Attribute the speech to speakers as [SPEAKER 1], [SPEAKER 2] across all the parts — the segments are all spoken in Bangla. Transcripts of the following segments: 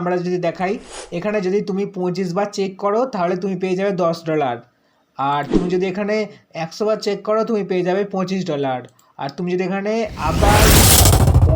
[SPEAKER 1] আমরা যদি দেখাই, এখানে যদি তুমি পঁচিশ বার চেক করো, তাহলে তুমি পেয়ে যাবে দশ ডলার আর তুমি যদি এখানে একশো বার চেক করো, তুমি পেয়ে যাবে পঁচিশ ডলার আর তুমি যদি এখানে আবার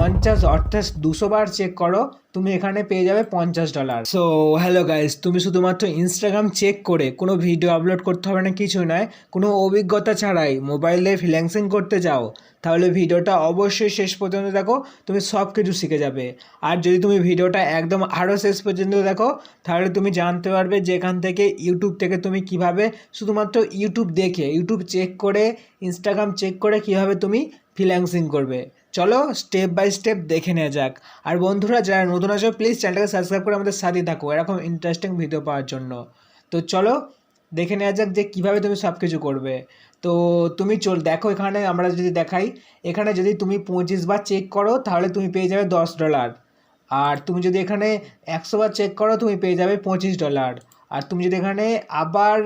[SPEAKER 1] পঞ্চাশ অর্থাৎ দুশো বার চেক করো, তুমি এখানে পেয়ে যাবে পঞ্চাশ ডলার সো হ্যালো গাইস তুমি শুধুমাত্র ইনস্টাগ্রাম চেক করে কোনো ভিডিও আপলোড করতে হবে না কিছু নয়, কোনো অভিজ্ঞতা ছাড়াই মোবাইলে ফ্রিল্যান্সিং করতে যাও। তাহলে ভিডিওটা অবশ্যই শেষ পর্যন্ত দেখো, তুমি সব কিছু শিখে যাবে। আর যদি তুমি ভিডিওটা একদম আরও শেষ পর্যন্ত দেখো, তাহলে তুমি জানতে পারবে যে এখান থেকে ইউটিউব থেকে তুমি কীভাবে শুধুমাত্র ইউটিউব দেখে ইউটিউব চেক করে ইনস্টাগ্রাম চেক করে কীভাবে তুমি ফ্রিল্যান্সিং করবে। চলো স্টেপ বাই স্টেপ দেখে নেওয়া যাক। আর বন্ধুরা, যারা নতুন আছো প্লিজ চ্যানেলটাকে সাবস্ক্রাইব করে আমাদের সাথে থাকো, এরকম ইন্টারেস্টিং ভিডিও পাওয়ার জন্য। তো চলো দেখে নেওয়া যাক যে কীভাবে তুমি সব কিছু করবে। তো তুমি চল, দেখো এখানে আমরা যদি দেখাই, এখানে যদি তুমি পঁচিশ বার চেক করো, তাহলে তুমি পেয়ে যাবে দশ ডলার আর তুমি যদি এখানে একশো বার চেক করো, তুমি পেয়ে যাবে পঁচিশ ডলার আর তুমি যদি এখানে আবার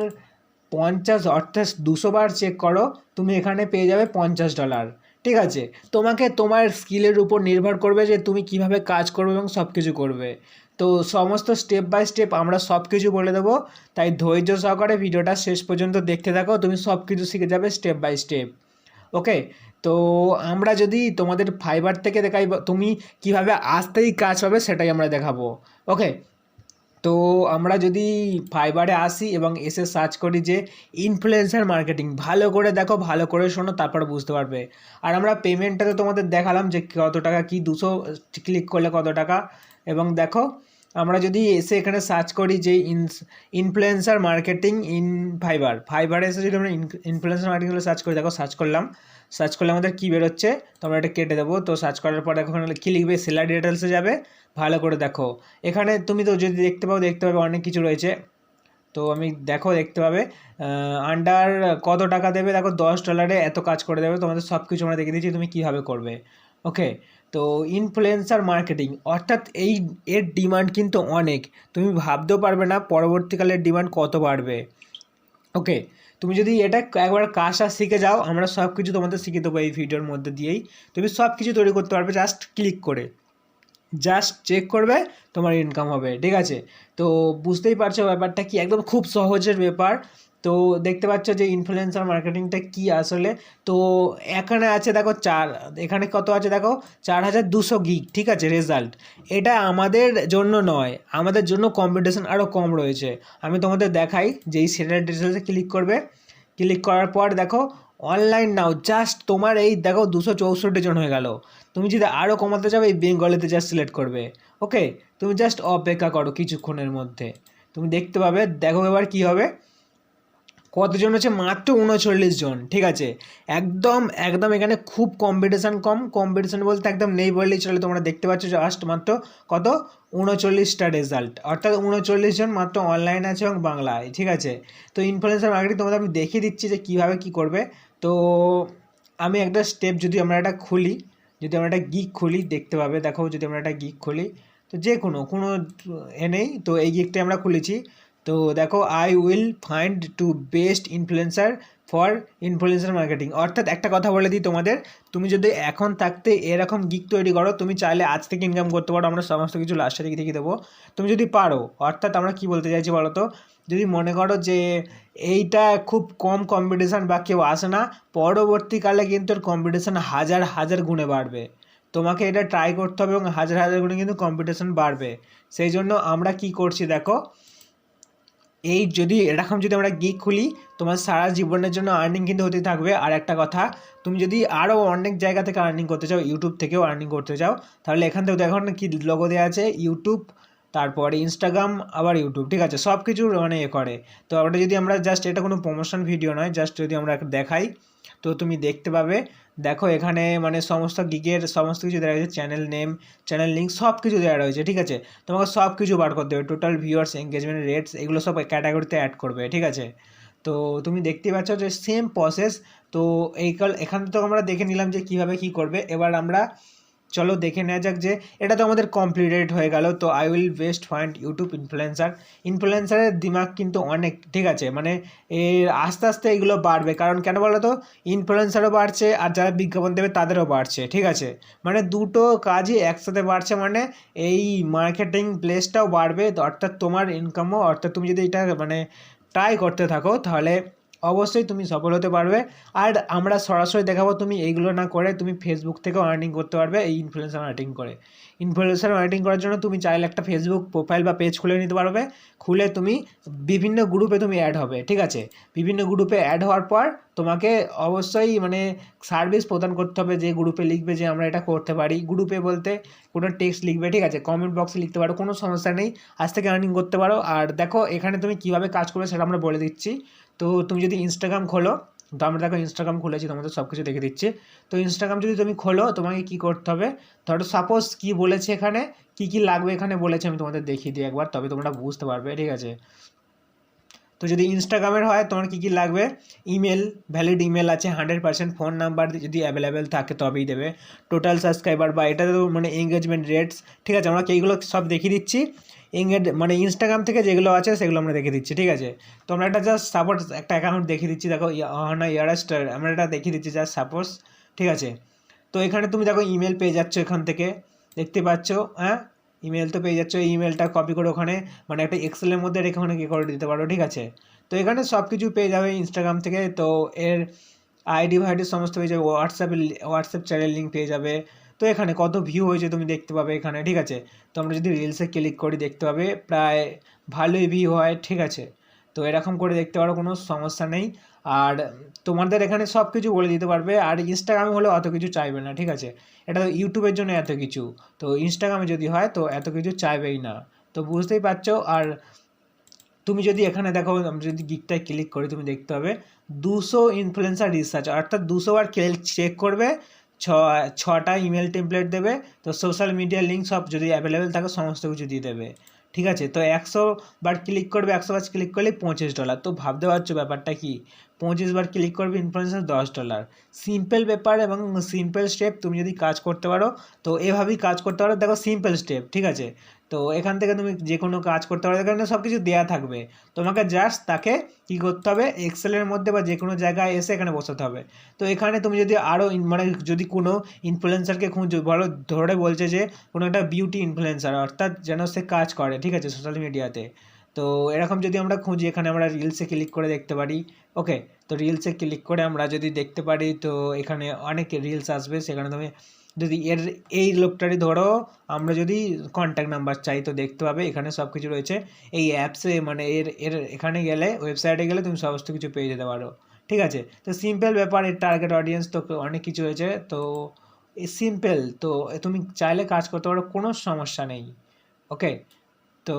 [SPEAKER 1] পঞ্চাশ, অর্থাৎ দুশো বার চেক করো, তুমি এখানে পেয়ে যাবে পঞ্চাশ ডলার ঠিক আছে? তোমাকে তোমার স্কিলের উপর নির্ভর করবে যে তুমি কীভাবে কাজ করবে এবং সব কিছু করবে। তো সমস্ত স্টেপ বাই স্টেপ আমরা সব কিছু বলে দেবো। তাই ধৈর্য সহকারে ভিডিওটা শেষ পর্যন্ত দেখতে থাকো। তুমি সব কিছু শিখে যাবে স্টেপ বাই স্টেপ ওকে তো আমরা যদি তোমাদের ফাইবার থেকে দেখাই তুমি কীভাবে আসতেই কাজ হবে সেটাই আমরা দেখাবো। ওকে তো আমরা যদি ফাইবারে আসি এবং এসে সার্চ করি যে ইনফ্লুয়েন্সার মার্কেটিং ভালো করে দেখো, ভালো করে শোনো, তারপর বুঝতে পারবে। আর আমরা পেমেন্টটা তো তোমাদের দেখালাম যে কত টাকা, কি দুশো ক্লিক করলে কত টাকা, এবং দেখো আমরা যদি এসে এখানে সার্চ করি যে ইনফ্লুয়েন্সার মার্কেটিং ইন ফাইবার ফাইবারে এসে যদি আমরা ইনফ্লুয়েন্সার মার্কেটিং সার্চ করি, দেখো সার্চ করলাম সার্চ করলে আমাদের কী বেরোচ্ছে? তো আমরা এটা কেটে দেবো, তো সার্চ করার পর দেখো এখানে কী লিখবে? সেলার ডিটেলসে যাবে, ভালো করে দেখো। এখানে তুমি তো যদি দেখতে পাও, দেখতে পাবে অনেক কিছু রয়েছে। তো আমি দেখো, দেখতে পাবে আন্ডার কত টাকা দেবে? দেখো দশ ডলারে এত কাজ করে দেবে, তোমাদের সব কিছু আমরা দেখে দিচ্ছি তুমি কীভাবে করবে। ওকে তো ইনফ্লুয়েন্সার মার্কেটিং অর্থাৎ এই এর ডিমান্ড কিন্তু অনেক। তুমি ভাবতেও পারবে না পরবর্তীকালের ডিমান্ড কত বাড়বে। ওকে তুমি যদি এটা একবার কাজটা শিখে যাও, আমরা সব কিছু তোমাদের শিখে দেবো এই ভিডিওর মধ্যে দিয়েই। তুমি সব কিছু তৈরি করতে পারবে জাস্ট ক্লিক করে। জাস্ট চেক করবে, তোমার ইনকাম হবে, ঠিক আছে? তো বুঝতেই পারছ ব্যাপারটা কি? একদম খুব সহজের ব্যাপার। তো দেখতে পাচ্ছ যে ইনফ্লুয়েন্সার মার্কেটিংটা কি আসলে? তো এখানে আছে দেখো চার, এখানে কত আছে দেখো? চার হাজার দুশো গিগ ঠিক আছে রেজাল্ট এটা আমাদের জন্য নয়, আমাদের জন্য কম্পিটিশন আরও কম রয়েছে। আমি তোমাদের দেখাই যে এই সেটার ডিটেলসে ক্লিক করবে। ক্লিক করার পর দেখো অনলাইন নাও জাস্ট তোমার এই দেখো দুশো চৌষট্টি জন হয়ে গেল। তুমি যদি আরও কমাতে যাবে এই বেঙ্গলিতে জাস্ট সিলেক্ট করবে। ওকে তুমি জাস্ট অপেক্ষা করো কিছুক্ষণের মধ্যে। তুমি দেখতে পাবে, দেখো এবার কি হবে। কতজন হচ্ছে? মাত্র উনচল্লিশ জন, ঠিক আছে? একদম একদম এখানে খুব কম্পিটিশান কম। কম্পিটিশান বলতে একদম নেই বললেই চলে। তোমরা দেখতে পাচ্ছ জাস্ট মাত্র কত? উনচল্লিশটা রেজাল্ট অর্থাৎ উনচল্লিশ জন মাত্র অনলাইন আছে এবং বাংলায়, ঠিক আছে? তো ইনফ্লুয়েন্সার মার্কেটিং তোমাদের আমি দেখিয়ে দিচ্ছি যে কীভাবে কী করবে। তো আমি একটা স্টেপ যদি আমরা একটা খুলি যদি আমরা একটা গিক খুলি, দেখতে পাবে, দেখো যদি আমরা একটা গিক খুলি, তো যে কোনো কোনো এ নেই, তো এই গিকটা আমরা খুলেছি। তো দেখো I will find to best influencer for influencer marketing অর্থাৎ একটা কথা বলে দিই তোমাদের, তুমি যদি এখন থাকতে এরকম গিক তৈরি করো, তুমি চাইলে আজ থেকে ইনকাম করতে পারো, আমরা সমস্ত কিছু লাস্টের দিকে দেখিয়ে দেবো। তুমি যদি পারো, অর্থাৎ আমরা কি বলতে চাইছি বলো তো যদি মনে করো যে এইটা খুব কম কম্পিটিশান বা কেউ আসে না, পরবর্তীকালে কিন্তু কম্পিটিশান হাজার হাজার গুণে বাড়বে। তোমাকে এটা ট্রাই করতে হবে এবং হাজার হাজার গুণে কিন্তু কম্পিটিশান বাড়বে। সেই জন্য আমরা কি করছি দেখো এই যদি এরকম যদি আমরা গিক খুলি, তোমার সারা জীবনের জন্য আর্নিং কিন্তু হতে থাকবে। আর একটা কথা, তুমি যদি আরও অনেক জায়গা থেকে আর্নিং করতে চাও ইউটিউব থেকেও আর্নিং করতে চাও, তাহলে এখান থেকে দেখো না কি লোগো দেওয়া আছে ইউটিউব তারপরে ইনস্টাগ্রাম আবার ইউটিউব ঠিক আছে? সব কিছু মানে এ করে। তো আমরা যদি আমরা জাস্ট এটা কোনো প্রমোশন ভিডিও নয় জাস্ট যদি আমরা দেখাই, তো তুমি দেখতে পাবে দেখো এখানে মানে সমস্ত গিগের সমস্ত কিছু দেওয়া রয়েছে চ্যানেল নেম চ্যানেল লিঙ্ক সব কিছু দেওয়া রয়েছে, ঠিক আছে? তোমাকে সব কিছু বার করতে হবে টোটাল ভিউয়ার্স এঙ্গেজমেন্ট রেটস এগুলো সব ক্যাটাগরিতে অ্যাড করবে, ঠিক আছে? তো তুমি দেখতে পাচ্ছ যে সেম প্রসেস তো এই কাল এখান তো আমরা দেখে নিলাম যে কীভাবে কী করবে। এবার আমরা চলো দেখে নেওয়া যাক যে এটা তো আমাদের কমপ্লিটেড হয়ে গেল, তো I will best find YouTube influencer ইনফ্লুয়েন্সারের দিমাগ কিন্তু অনেক, ঠিক আছে? মানে এর আস্তে আস্তে এগুলো বাড়বে, কারণ কেন বলো তো ইনফ্লুয়েন্সারও বাড়ছে, আর যারা বিজ্ঞাপন দেবে তাদেরও বাড়ছে, ঠিক আছে? মানে দুটো কাজই একসাথে বাড়ছে মানে এই মার্কেটিং প্লেসটাও বাড়বে, অর্থাৎ তোমার ইনকামও অর্থাৎ তুমি যদি এটা মানে ট্রাই করতে থাকো, তাহলে অবশ্যই তুমি সফল হতে পারবে। আর আমরা সরাসরি দেখাবো তুমি এইগুলো না করে তুমি ফেসবুক থেকেও আর্নিং করতে পারবে এই ইনফ্লুয়েন্সার মার্কেটিং করে। ইনফ্লুয়েন্সার মার্কেটিং করার জন্য তুমি চাইলে একটা ফেসবুক প্রোফাইল বা পেজ খুলে নিতে পারবে। খুলে তুমি বিভিন্ন গ্রুপে তুমি অ্যাড হবে, ঠিক আছে? বিভিন্ন গ্রুপে অ্যাড হওয়ার পর তোমাকে অবশ্যই মানে সার্ভিস প্রদান করতে হবে যে গ্রুপে লিখবে যে আমরা এটা করতে পারি। গ্রুপে বলতে কোনো টেক্সট লিখবে, ঠিক আছে? কমেন্ট বক্সে লিখতে পারো, কোনো সমস্যা নেই। আজ থেকে আর্নিং করতে পারো। আর দেখো, এখানে তুমি কীভাবে কাজ করবে সেটা আমরা বলে দিচ্ছি। তো তুমি যদি ইনস্টাগ্রাম খোলো তো আমরা দেখো ইনস্টাগ্রাম খুলেছি, তোমাদের সব কিছু দেখে দিচ্ছি। তো ইনস্টাগ্রাম যদি তুমি খোলো, তোমাকে কী করতে হবে? ধরো সাপোজ কী বলেছে এখানে, কী কী লাগবে এখানে বলেছে, আমি তোমাদের দেখিয়ে দিই একবার, তবে তোমরা বুঝতে পারবে, ঠিক আছে? তো যদি ইনস্টাগ্রামের হয়, তোমার কী কী লাগবে? ইমেল ভ্যালিড ইমেল আছে হান্ড্রেড পার্সেন্ট ফোন নাম্বার যদি অ্যাভেলেবেল থাকে, তবেই দেবে। টোটাল সাবস্ক্রাইবার বা এটা তো মানে এঙ্গেজমেন্ট রেটস ঠিক আছে? আমরা এইগুলো সব দেখিয়ে দিচ্ছি। এঙ্গেজ মানে ইনস্টাগ্রাম থেকে যেগুলো আছে সেগুলো আমরা দেখে দিচ্ছি, ঠিক আছে? তো আমরা একটা জাস্ট সাপোজ একটা অ্যাকাউন্ট দেখিয়ে দিচ্ছি, দেখো না ইয়ারাস্টার আমরা এটা দেখিয়ে দিচ্ছি জাস্ট সাপোর্টস ঠিক আছে? তো এখানে তুমি দেখো ইমেল পেয়ে যাচ্ছ এখান থেকে, দেখতে পাচ্ছ হ্যাঁ? ইমেল তো পেয়ে যাচ্ছ ইমেলটা কপি করে ওখানে মানে একটা এক্সেলের মধ্যে রেখে ওখানে কী করে দিতে পারো, ঠিক আছে? তো এখানে সব কিছু পেয়ে যাবে ইনস্টাগ্রাম থেকে, তো এর আইডি ফাইডি সমস্ত পেয়ে যাবে হোয়াটসঅ্যাপে হোয়াটসঅ্যাপ চ্যানেল লিঙ্ক পেয়ে যাবে তো এখানে কত ভিউ হয়েছে তুমি দেখতে পাবে এখানে, ঠিক আছে? তো আমরা যদি রিলসে ক্লিক করি, দেখতে পাবে প্রায় ভালোই ভিউ হয়, ঠিক আছে? তো এরকম করে দেখতে পারো, কোনো সমস্যা নেই। আর তোমাদের এখানে সব কিছু বলে দিতে পারবে, আর ইনস্টাগ্রামে হলে অত কিছু চাইবে না, ঠিক আছে? এটা তো ইউটিউবের জন্য এত কিছু। তো ইনস্টাগ্রামে যদি হয়, তো এত কিছু চাইবেই না। তো বুঝতেই পারছ? আর তুমি যদি এখানে দেখো আমি যদি গিকটায় ক্লিক করি, তুমি দেখতে পাবে দুশো ইনফ্লুয়েন্সার রিসার্চ অর্থাৎ দুশো বার চেক করবে ছ, ছটা ইমেল টেমপ্লেট দেবে, তো সোশ্যাল মিডিয়া লিঙ্ক সব যদি অ্যাভেলেবেল থাকে, সমস্ত কিছু দিয়ে দেবে। ঠিক আছে? তো একশো বার ক্লিক করবে, একশো বার ক্লিক করলে পঁচিশ ডলার তো ভাবতে পারছ ব্যাপারটা কি? পঁচিশ বার ক্লিক করবে ইনফ্লুয়েন্সার দশ ডলার সিম্পল ব্যাপার এবং সিম্পল স্টেপ তুমি যদি কাজ করতে পারো, তো এভাবেই কাজ করতে পারো। দেখো সিম্পল স্টেপ ঠিক আছে? তো এখান থেকে তুমি যে কোনো কাজ করতে পারো এখানে সব কিছু দেওয়া থাকবে। তোমাকে জাস্ট তাকে কী করতে হবে এক্সেলের মধ্যে বা যে কোনো জায়গায় এসে এখানে বসাতে হবে। তো এখানে তুমি যদি আরও মানে যদি কোনো ইনফ্লুয়েন্সারকে খুঁজো বলো ধরে বলছে যে কোনো একটা বিউটি ইনফ্লুয়েন্সার অর্থাৎ যেন সে কাজ করে, ঠিক আছে সোশ্যাল মিডিয়াতে তো এরকম যদি আমরা খুঁজি, এখানে আমরা রিলসে ক্লিক করে দেখতে পারি। ওকে তো রিলসে ক্লিক করে আমরা যদি দেখতে পারি, তো এখানে অনেক রিলস আসবে। সেখানে তুমি যদি এর, এই লোকটারই ধরো, আমরা যদি কন্ট্যাক্ট নাম্বার চাই, তো দেখতে পাবে, এখানে সব কিছু রয়েছে। এই অ্যাপসে মানে এর এর এখানে গেলে ওয়েবসাইটে গেলে তুমি সমস্ত কিছু পেয়ে যেতে পারো। ঠিক আছে? তো সিম্পল ব্যাপার, এর টার্গেট অডিয়েন্স তো অনেক কিছু হয়েছে তো সিম্পল তো তুমি চাইলে কাজ করতে পারো, কোনো সমস্যা নেই। ওকে তো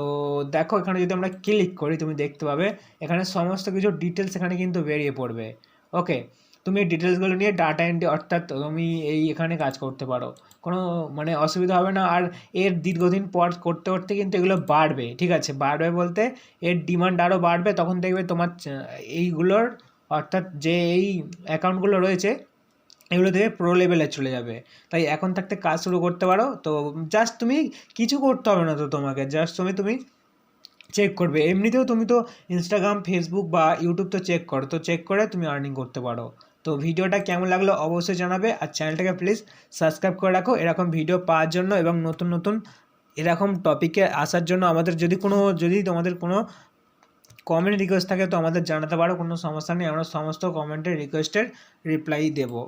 [SPEAKER 1] দেখো এখানে যদি আমরা ক্লিক করি, তুমি দেখতে পাবে, এখানে সমস্ত কিছু ডিটেলস এখানে কিন্তু বেরিয়ে পড়বে। ওকে তুমি এই ডিটেলসগুলো নিয়ে ডাটা এন্ট্রি অর্থাৎ তুমি এই এখানে কাজ করতে পারো। কোনো মানে অসুবিধা হবে না। আর এর দীর্ঘদিন পর করতে করতে কিন্তু এগুলো বাড়বে। ঠিক আছে? বাড়বে বলতে এর ডিমান্ড আরও বাড়বে। তখন দেখবে তোমার এইগুলোর, অর্থাৎ যে এই অ্যাকাউন্টগুলো রয়েছে এগুলো থেকে প্রো লেভেলে চলে যাবে। তাই এখন থাকতে কাজ শুরু করতে পারো। তো জাস্ট তুমি কিছু করতে হবে না তো তোমাকে। জাস্ট তুমি তুমি চেক করবে। এমনিতেও তুমি তো ইনস্টাগ্রাম ফেসবুক বা ইউটিউব তো চেক করো। তো চেক করে তুমি আর্নিং করতে পারো। তো ভিডিওটা কেমন লাগল অবশ্যই জানাবে। আর চ্যানেলটাকে প্লিজ সাবস্ক্রাইব করে রাখো। এরকম ভিডিও পাওয়ার জন্য এবং নতুন নতুন এরকম টপিকে আসার জন্য আমাদের যদি কোনো, যদি তোমাদের কোনো কমেন্ট রিকোয়েস্ট থাকে, তো আমাদের জানাতে পারো। কোনো সমস্যা নেই। আমরা সমস্ত কমেন্টের রিকোয়েস্টের রিপ্লাই দেবো।